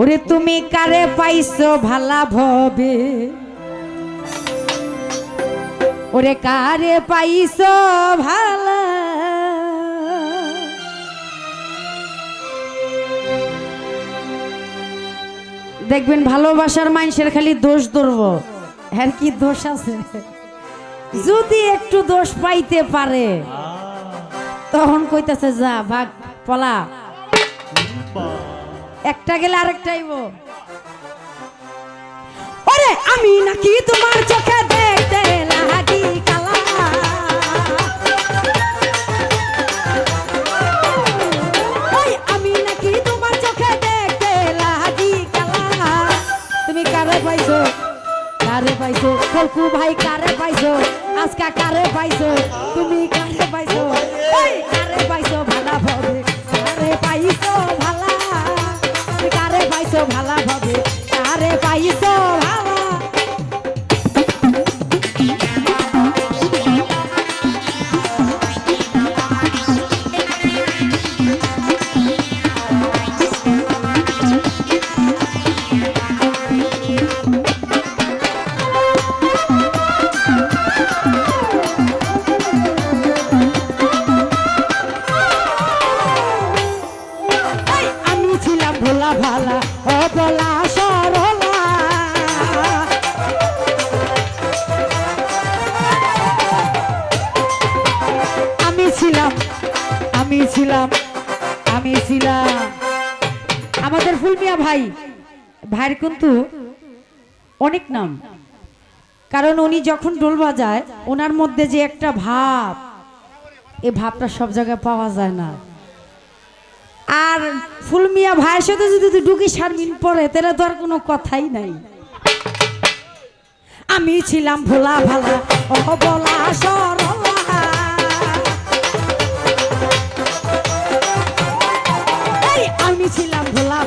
ওরে তুমি কারে পাইছো ভালা ভবে? ওরে কারে পাইছো ভালা? দেখবেন ভালোবাসার মানুষের খালি দোষ ধরব। হ্যাঁ কি দোষ আছে? যদি একটু দোষ পাইতে পারে তখন কইতাছে যা ভাগ পলা। একটা গেলে আরেকটা আইব। ওরে, আমি নাকি তোমার চোখে দেখতে লাগি কালা। তুমি কারে পাইছো? কারে পাইছো? ভাই পাইছো? পাইছো? তুমি পাইছো? ওই, কারে পাইছো? ভালা ভাবে ভালা হবে আরে পাইছো আমি ছিলাম। আমাদের ফুলমিয়া ভাই, ভাইয়ের কিন্তু অনেক নাম। কারণ উনি যখন ডোল বাজায়, ওনার মধ্যে যে একটা ভাব এই ভাবটা সব জায়গায় পাওয়া যায় না। আর ফুলমিয়া ভাইয়ের সাথে যদি তুই ঢুকি সারমিন পরে তাহলে তো আর কোনো কথাই নাই। আমি ছিলাম ভোলা ভালা ও বলা সরলা আমি ছিলাম ভোলা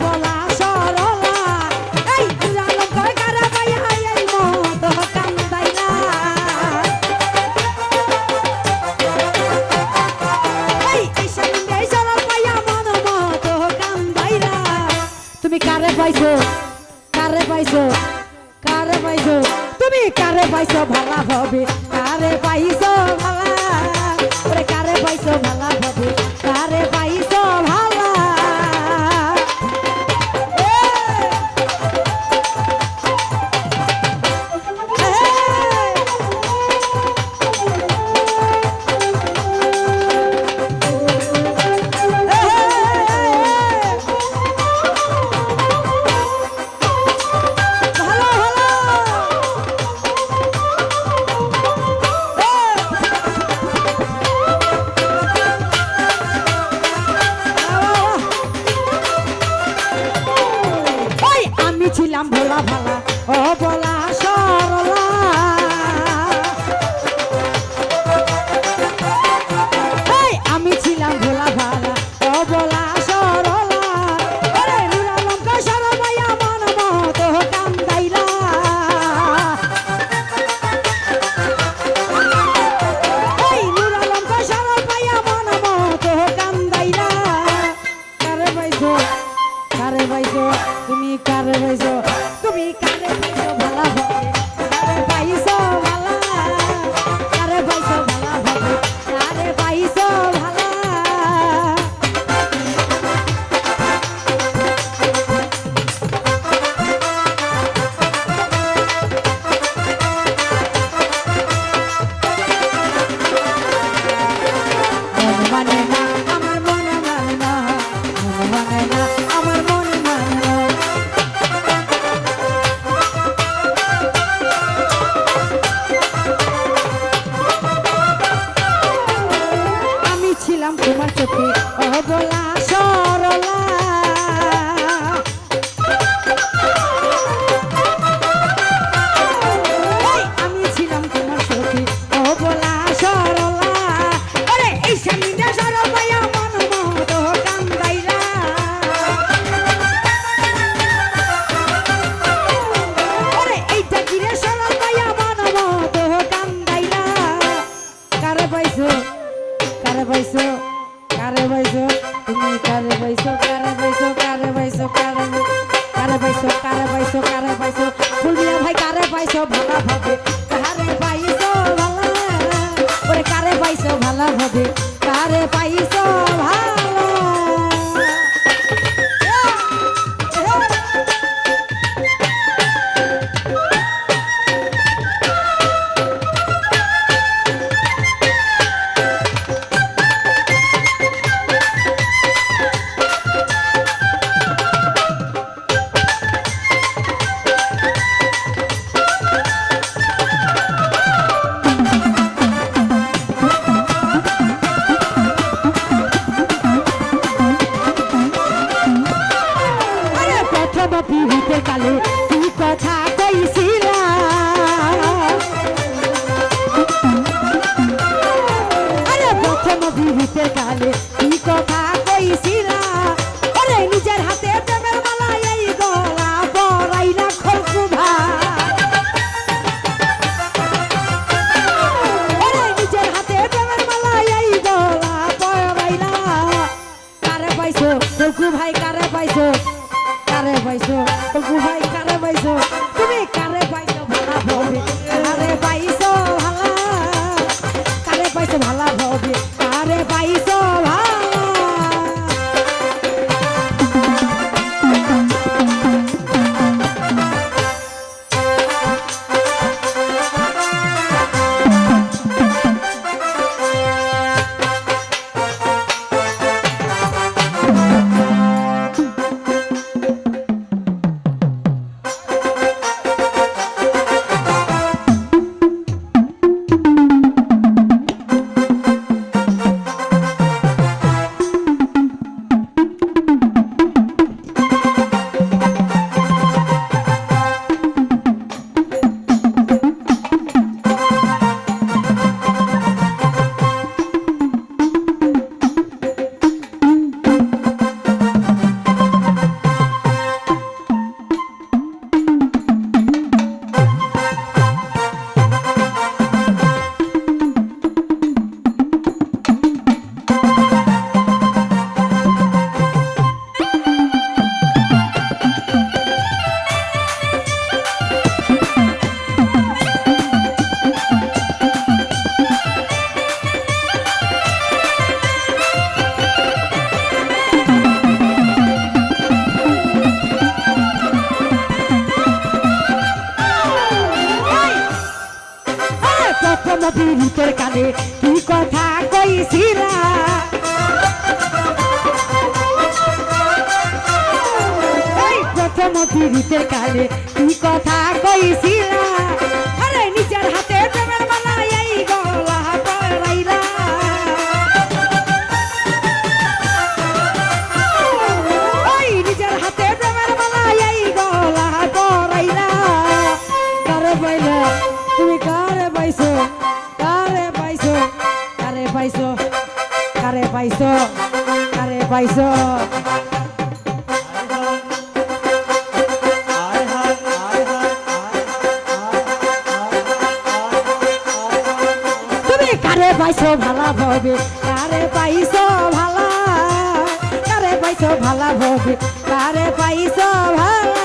ভালা সরলা। এই কারা পাইয়া এই মত এই পাইয়া মন মত তুমি কারে পাইছো? কারে পাইছো? কারে পাইছো? তুমি কারে পাইছো? ভালা হবে কারে পাইছো? ভালা। ওরে কারে পাইছো? ভালা পাইছো কারে পাইছো তুমি কারে পাইছো তুমি কারে তোমার চোখে অবলা সরলা। কারে পাইছো ভালো? হবে কারে পাইছো পিড়িতে কালে কি কথা কইছিলা? আরে প্রথম পিড়িতে কালে প্রথম বিরিতের কানে কি কথা কইছিলা? প্রথম বিরিতের কালে কি কথা কইছিলা? আরে হাতে পাইছো ভালা ভবে? কারে পাইছো ভালা? কারে পাইছো ভালা ভবে? কারে পাইছো ভালা?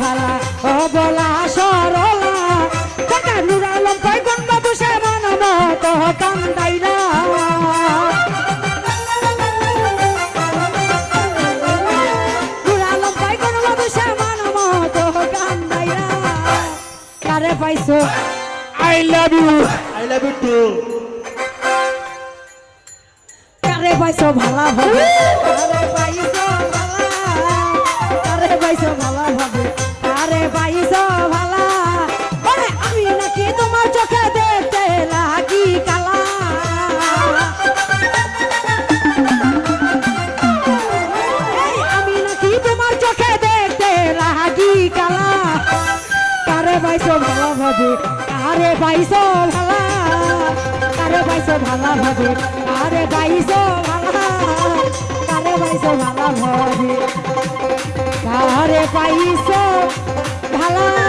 ভোলা ভালা ও বলা সরলা। কাকা নুরালম বাবু নুরালম কয়গুণ বাবু শ্যামন মত কান্দাইলা কারে পাইছো? I love you. I love you too. পাইছো ভালা ভাবে? আরে পাইছো ভালা পাইছো ভালা? আমি নাকি তোমার চোখে দেখতে লাগি কালা। আমি নাকি তোমার চোখে দেখতে লাগি কালা। কারে পাইছো ভালা ভাবে? কারে পাইছো ভালা? কারে পাইছো ভালা ভাবে? কারে পাইছো ভালা? কারে পাইছো ভালা ভাবে? কারে পাইছো ভালা